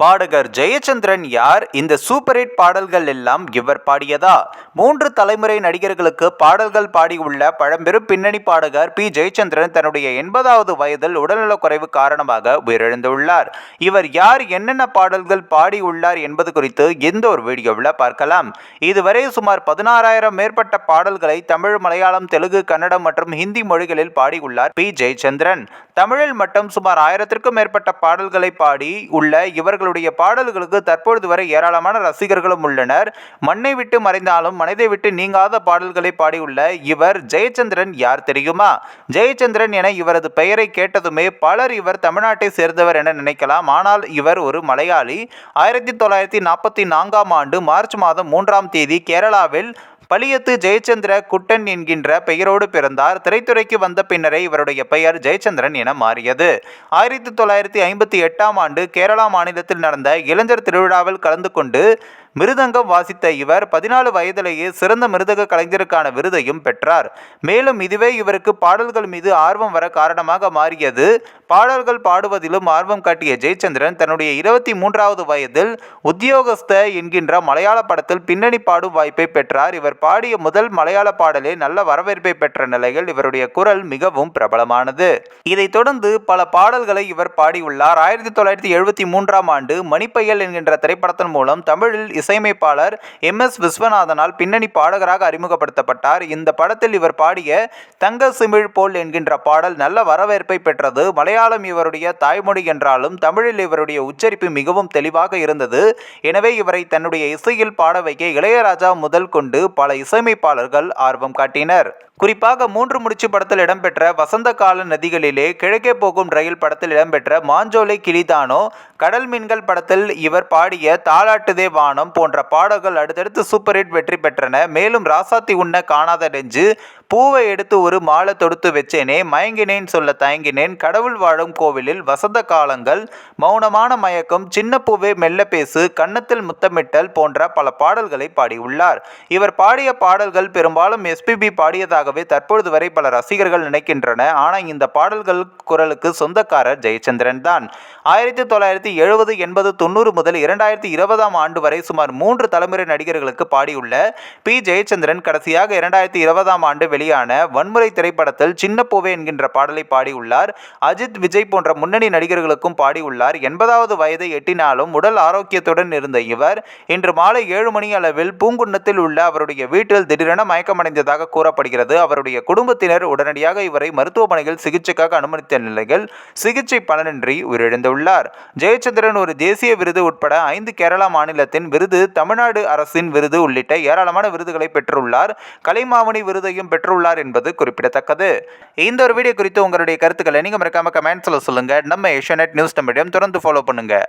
பாடகர் ஜெயச்சந்திரன் யார்? இந்த சூப்பர் ஹிட் பாடல்கள் எல்லாம் இவர் பாடியதா? மூன்று தலைமுறை நடிகர்களுக்கு பாடல்கள் பாடியுள்ள பழம்பெரும் பின்னணி பாடகர் பி. ஜெயச்சந்திரன் தன்னுடைய எண்பதாவது வயதில் உடல்நலக் குறைவு காரணமாக உயிரிழந்துள்ளார். இவர் யார்? என்னென்ன பாடல்கள் பாடியுள்ளார் என்பது குறித்து இந்த ஒரு வீடியோவில் பார்க்கலாம். இதுவரை சுமார் பதினாறாயிரம் மேற்பட்ட பாடல்களை தமிழ் மலையாளம் தெலுங்கு கன்னடம் மற்றும் ஹிந்தி மொழிகளில் பாடியுள்ளார் பி. ஜெயச்சந்திரன். தமிழில் மட்டும் சுமார் ஆயிரத்திற்கும் மேற்பட்ட பாடல்களை பாடி உள்ள இவர்களுடைய பாடல்களுக்கு தற்பொழுது வரை ஏராளமான ரசிகர்களும் உள்ளனர். மண்ணை விட்டு மறைந்தாலும் மனதை விட்டு நீங்காத பாடல்களை பாடியுள்ள இவர் ஜெயச்சந்திரன் யார் தெரியுமா? ஜெயச்சந்திரன் என இவரது பெயரை கேட்டதுமே பலர் இவர் தமிழ்நாட்டை சேர்ந்தவர் என நினைக்கலாம். ஆனால் இவர் ஒரு மலையாளி. ஆயிரத்தி தொள்ளாயிரத்தி நாற்பத்தி நான்காம் ஆண்டு மார்ச் மாதம் மூன்றாம் தேதி கேரளாவில் பளியத்து ஜெயச்சந்திர குட்டன் என்கின்ற பெயரோடு பிறந்தார். திரைத்துறைக்கு வந்த பின்னரே இவருடைய பெயர் ஜெயச்சந்திரன் என மாறியது. ஆயிரத்தி தொள்ளாயிரத்தி ஐம்பத்தி எட்டாம் ஆண்டு கேரளா மாநிலத்தில் நடந்த இளைஞர் திருவிழாவில் கலந்து கொண்டு மிருதங்கம் வாசித்த இவர் பதினாலு வயதிலேயே சிறந்த மிருதக கலைஞருக்கான விருதையும் பெற்றார். மேலும் இதுவே இவருக்கு பாடல்கள் மீது ஆர்வம் வர காரணமாக மாறியது. பாடல்கள் பாடுவதிலும் ஆர்வம் காட்டிய ஜெயச்சந்திரன் தன்னுடைய இருபத்தி மூன்றாவது வயதில் உத்தியோகஸ்த என்கின்ற மலையாள படத்தில் பின்னணி பாடும் வாய்ப்பை பெற்றார். இவர் பாடிய முதல் மலையாள பாடலே நல்ல வரவேற்பை பெற்ற நிலையில் இவருடைய குரல் மிகவும் பிரபலமானது. இதைத் தொடர்ந்து பல பாடல்களை இவர் பாடியுள்ளார். ஆயிரத்தி தொள்ளாயிரத்தி எழுபத்தி மூன்றாம் ஆண்டு மணிப்பையல் என்கின்ற திரைப்படத்தின் மூலம் தமிழில் இசையமைப்பாளர் எம் எஸ் விஸ்வநாதனால் பின்னணி பாடகராக அறிமுகப்படுத்தப்பட்டார். இந்த படத்தில் இவர் பாடிய தங்க சிமிழ் போல் என்கின்ற பாடல் நல்ல வரவேற்பை பெற்றது. மலையாளம் இவருடைய தாய்மொழி என்றாலும் தமிழில் இவருடைய உச்சரிப்பு மிகவும் தெளிவாக இருந்தது. எனவே இவரை தன்னுடைய இசையில் பாட வைக்க இளையராஜா முதல் கொண்டு பல இசையமைப்பாளர்கள் ஆர்வம் காட்டினர். குறிப்பாக மூன்று முடிச்சு படத்தில் இடம்பெற்ற வசந்த கால நதிகளிலே கிழக்கே போகும் ரயில் படத்தில் இடம்பெற்ற மாஞ்சோலை கிளிதானோ கடல் மீன்கள் படத்தில் இவர் பாடிய தாளாட்டுதே வானம் போன்ற பாடல்கள் அடுத்தடுத்து சூப்பர் ஹிட் வெற்றி பெற்றன. மேலும் ராசாத்தி உண்ண காணாத நெஞ்சு பூவை எடுத்து ஒரு மாலை தொடுத்து வச்சேனே மயங்கினேன் சொல்ல தயங்கினேன். கடவுள் வாழும் கோவிலில் வசந்த காலங்கள் மௌனமான மயக்கம் சின்ன பூவே மெல்ல பேசு கன்னத்தில் முத்தமிட்டல் போன்ற பல பாடல்களை பாடியுள்ளார். இவர் பாடிய பாடல்கள் பெரும்பாலும் எஸ்பிபி பாடியதாகவே தற்பொழுது வரை பல ரசிகர்கள் நினைக்கின்றன. ஆனால் இந்த பாடல்கள் குரலுக்கு சொந்தக்காரர் ஜெயச்சந்திரன் தான். ஆயிரத்தி தொள்ளாயிரத்தி எழுபது எண்பது தொண்ணூறு முதல் இரண்டாயிரத்தி இருபதாம் ஆண்டு வரை சுமார் மூன்று தலைமுறை நடிகர்களுக்கு பாடியுள்ள பி. ஜெயச்சந்திரன் கடைசியாக இரண்டாயிரத்தி இருபதாம் ஆண்டு வெளியான வன்முறை திரைப்படத்தில் சின்ன பூவே என்கின்ற பாடலை பாடியுள்ளார். அஜித் விஜய் போன்ற முன்னணி நடிகர்களுக்கும் பாடியுள்ளார். எண்பதாவது வயதை எட்டினாலும் உடல் ஆரோக்கியத்துடன் இருந்த இவர் இன்று மாலை ஏழு மணி அளவில் பூங்குன்னத்தில் உள்ள அவருடைய வீட்டில் திடீரென மயக்கமடைந்ததாக கூறப்படுகிறது. அவருடைய குடும்பத்தினர் உடனடியாக இவரை மருத்துவமனையில் சிகிச்சைக்காக அனுமதித்த நிலையில் சிகிச்சை பலனின்றி உயிரிழந்துள்ளார். ஜெயச்சந்திரன் ஒரு தேசிய விருது உட்பட ஐந்து கேரளா மாநிலத்தின் விருது தமிழ்நாடு அரசின் விருது உள்ளிட்ட ஏராளமான விருதுகளை பெற்றுள்ளார். கலைமாமணி விருதையும் பெற்று பெற்றுள்ளார் என்பது குறிப்பிடத்தக்கது. இந்த ஒரு வீடியோ குறித்து உங்களுடைய கருத்துக்களை நீங்கள் மறக்காமல் கமெண்ட்ஸில் சொல்லுங்கள் நம்ம ஏஷியானெட் நியூஸ் தமிழையும் தொடர்ந்து ஃபாலோ பண்ணுங்கள்